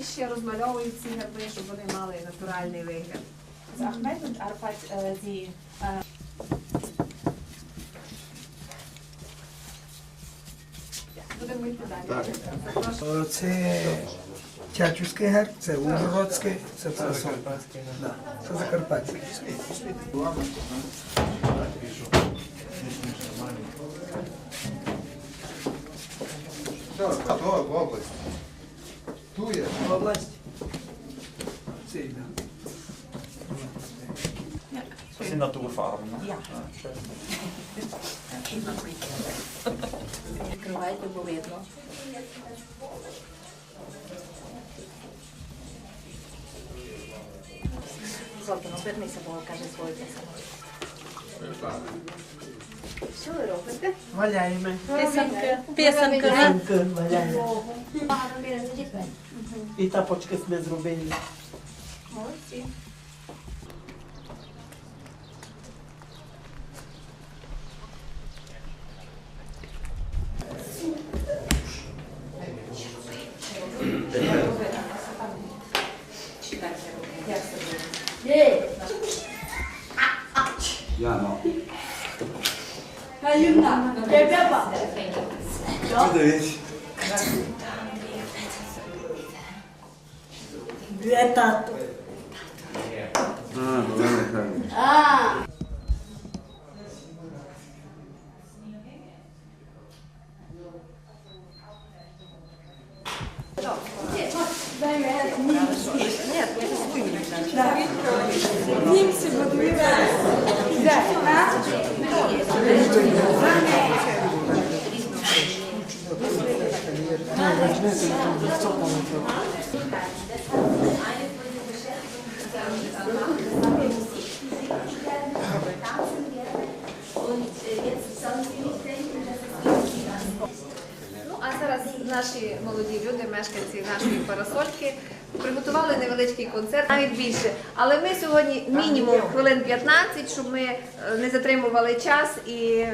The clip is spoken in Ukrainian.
і ще розмальовують ці герби, щоб вони мали натуральний вигляд. Ahmed und Arfat, die Будемо йти далі. Це Тячівський герб, це Ужгородський, це Парасоль. Да, Це Закарпатський. Що, то в область. Ту є. Область. Це йде. Das sind Naturfarben. Ne? ja. Відкривайте, бо видно. Золотано, обернися, бо каже своє Olha aí, का मलाई में बेसन का बेसन का बेसन का मलाई e tá pode que esse mesmo bem Yeah, no. Ayunda. Bebe bak. Bu da hiç. Büyük tatlı. Ha, doğru. Ha. Ben ben bunu yapmayacağım. Ну а зараз наші молоді люди, мешканці нашої парасольки, приготували невеличкий концерт, навіть більше. Але ми сьогодні мінімум хвилин 15, щоб ми е, не затримували час і.